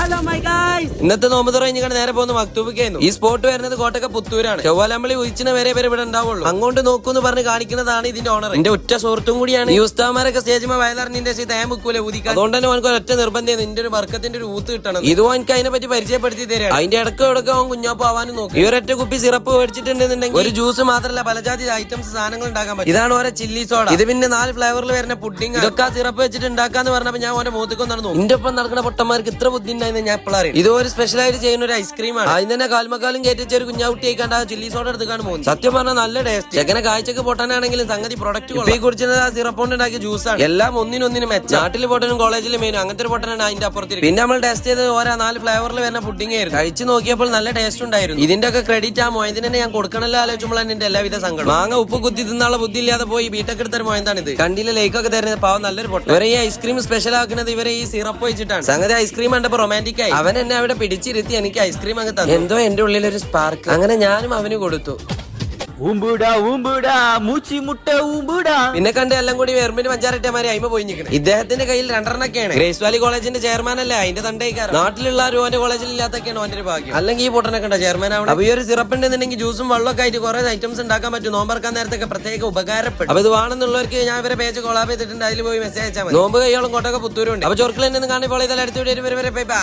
Hello my guys ഇന്നത്തെ നോമ്പ് തുറ കണ്ട് നേരെ പോകുന്ന മക്തൂബിക്കായിരുന്നു ഈ സ്പോട്ട് വരുന്നത് കോട്ടക്ക പുത്തൂരാണ്. ചൊവ്വാലമ്പളി ഉയിച്ചിന് വരെ വരെ ഇവിടെ ഉണ്ടാവുള്ളൂ. അങ്ങോട്ട് നോക്കൂന്ന് പറഞ്ഞ് കാണിക്കുന്നതാണ് ഇതിന്റെ ഓണർ എന്റെ ഒറ്റ സുഹൃത്തും കൂടിയാണ് ഈ ഉസ്താമാരൊക്കെ സ്റ്റേജിൽ വയലറിന്റെ തേൻ മുക്കൂലെ ഊതിക്കാൻ. അതുകൊണ്ട് തന്നെ അവനക്ക് ഒറ്റ നിർബന്ധം നിന്റെ ഒരു വർക്കത്തിന്റെ ഒരു ഊത്ത് കിട്ടണം. ഇത് എനിക്ക് അതിനെ പറ്റി പരിചയപ്പെടുത്തി തരാം അതിന്റെ ഇടയ്ക്ക് ഇടയ്ക്ക് അവൻ കുഞ്ഞാപ്പ് ആവാനും നോക്കും. ഈ ഒരൊറ്റ കുപ്പി സിറപ്പ് മേടിച്ചിട്ടുണ്ടെന്നുണ്ടെങ്കിൽ ഒരു ജ്യൂസ് മാത്രമല്ല പലജാതി ഐറ്റംസ് സാധനങ്ങൾ ഉണ്ടാക്കാൻ പറ്റും. ഇതാണ് ഓരോ ചില്ലി സോഡ ഇത് പിന്നെ നാല് ഫ്ലേവറിൽ വരുന്ന പുഡിംഗ് ഇതൊക്കെ സിറപ്പ് വെച്ചിട്ട് ഉണ്ടാക്കാന്ന് പറഞ്ഞപ്പോ ഞാൻ ഓന്റെ മൂത്തക്കൊന്നാണ് നടന്നു എന്റെ ഒപ്പം നടക്കുന്ന പൊട്ടന്മാർക്ക് ഇത്ര ബുദ്ധി ഉണ്ടായിരുന്നു ഞാൻ ഇപ്പോൾ അറിയാം ഇത് ഒരു സ്പെഷ്യൽ ആയിട്ട് ചെയ്യുന്ന ഒരു ഐസ്ക്രീമാണ് അതിന് തന്നെ കാൽമക്കാലും കയറ്റിച്ച ഒരു കുഞ്ഞാവുട്ടി ആയിക്കാണ്ട് ആ ചില്ലി സോഡ എടുത്താണ് പോകുന്നു. സത്യം പറഞ്ഞാൽ നല്ല ടേസ്റ്റ് ചെക്കനെ കാഴ്ചക്ക് പൊട്ടാനാണെങ്കിലും സംഗതി പ്രൊഡക്റ്റ് ഈ കുറിച്ചത് ആ സിറപ്പ് കൊണ്ട് ഉണ്ടാക്കിയ ജ്യൂസാണ് എല്ലാം ഒന്നിനൊന്നിനും മെച്ച നാട്ടിൽ പൊട്ടനും കോളേജിൽ മെയിനും അങ്ങനത്തെ ഒരു പൊട്ടനാണ് അതിന്റെ അപ്പുറത്തിൽ പിന്നെ നമ്മൾ ടെസ്റ്റ് ചെയ്തത് ഓരോ നാല് ഫ്ലേവറിൽ വരുന്ന പുഡിംഗ് ആയിരുന്നു. കഴിച്ചു നോക്കിയപ്പോൾ നല്ല ടേസ്റ്റ് ഉണ്ടായിരുന്നു. ഇതിന്റെ ഒക്കെ ക്രെഡിറ്റ് ആ മോയതിന് തന്നെ ഞാൻ കൊടുക്കണല്ലോ ആലോചിക്കുമ്പോഴാണ് എന്റെ എല്ലാവിധ സങ്കടം മാങ്ങ ഉപ്പ് കുത്തി തിന്നാനുള്ള ബുദ്ധി ഇല്ലാതെ പോയി ബീട്ടൊക്കെ എടുത്തൊരു മോയന്താണ് ഇത് കണ്ടില്ല ലേക്കൊക്കെ തരുന്നത്? പാവം നല്ലൊരു പൊട്ടം ഇവരെ ഈ ഐസ്ക്രീം സ്പെഷ്യൽ ആക്കുന്നത് ഇവരെ ഈ സിറപ്പ് വെച്ചിട്ടാണ് സംഗതി ഐസ്ക്രീം കണ്ടപ്പോ റൊമാന്റിക് ആയി. അവൻ എന്നെ അവിടെ പിടിച്ചിരുത്തി എനിക്ക് ഐസ്ക്രീം അങ്ങ് തന്നു. എന്തോ എന്റെ ഉള്ളിൽ ഒരു സ്പാർക്ക് അങ്ങനെ ഞാനും അവന് കൊടുത്തു. പിന്നെ കണ്ട് എല്ലാം കൂടി വെർമിന് പഞ്ചാരട്ടമാരി അയിമ പോയി നിൽക്കണം ഇദ്ദേഹത്തിന്റെ കയ്യിൽ രണ്ടെണ്ണൊക്കെയാണ്. ഗ്രേസ് വാലി കോളേജിന്റെ ചെയർമാൻ അല്ലേ അതിന്റെ തണ്ടേക്കാരൻ നാട്ടിലുള്ള ആരും ഓന്റെ കോളേജിൽ ഇല്ലാത്തൊക്കെയാണ് ഓന്റെ ഒരു ഭാഗ്യം. അല്ലെങ്കിൽ ഈ പൊട്ടനൊക്കെ ഉണ്ടോ ചെയർമാൻ ആവണം. അപ്പൊ ഈ ഒരു സിറപ്പ് ഉണ്ടെന്നുണ്ടെങ്കിൽ ജ്യൂസും വെള്ളമൊക്കെ ആയിട്ട് കുറെ ഐറ്റംസ് ഉണ്ടാക്കാൻ പറ്റും. നോമ്പറക്കാൻ നേരത്തൊക്കെ പ്രത്യേക ഉപകാരപ്പെടും. അപ്പൊ ഇത് വേണമെന്നുള്ളവർക്ക് ഞാൻ ഇവരെ പേജ് കൊളാബ് ചെയ്തിട്ടുണ്ട്. അതിൽ പോയി മെസ്സേജ് അയച്ചാൽ മതി. നോമ്പ് കൈയോളം കോട്ടൊക്കെ പുത്തൂരുണ്ട്. അപ്പൊ ചൊർക്കിൽ നിന്ന് കാണി പോലെ ഇതെല്ലാം അടുത്ത് വരെ. Bye bye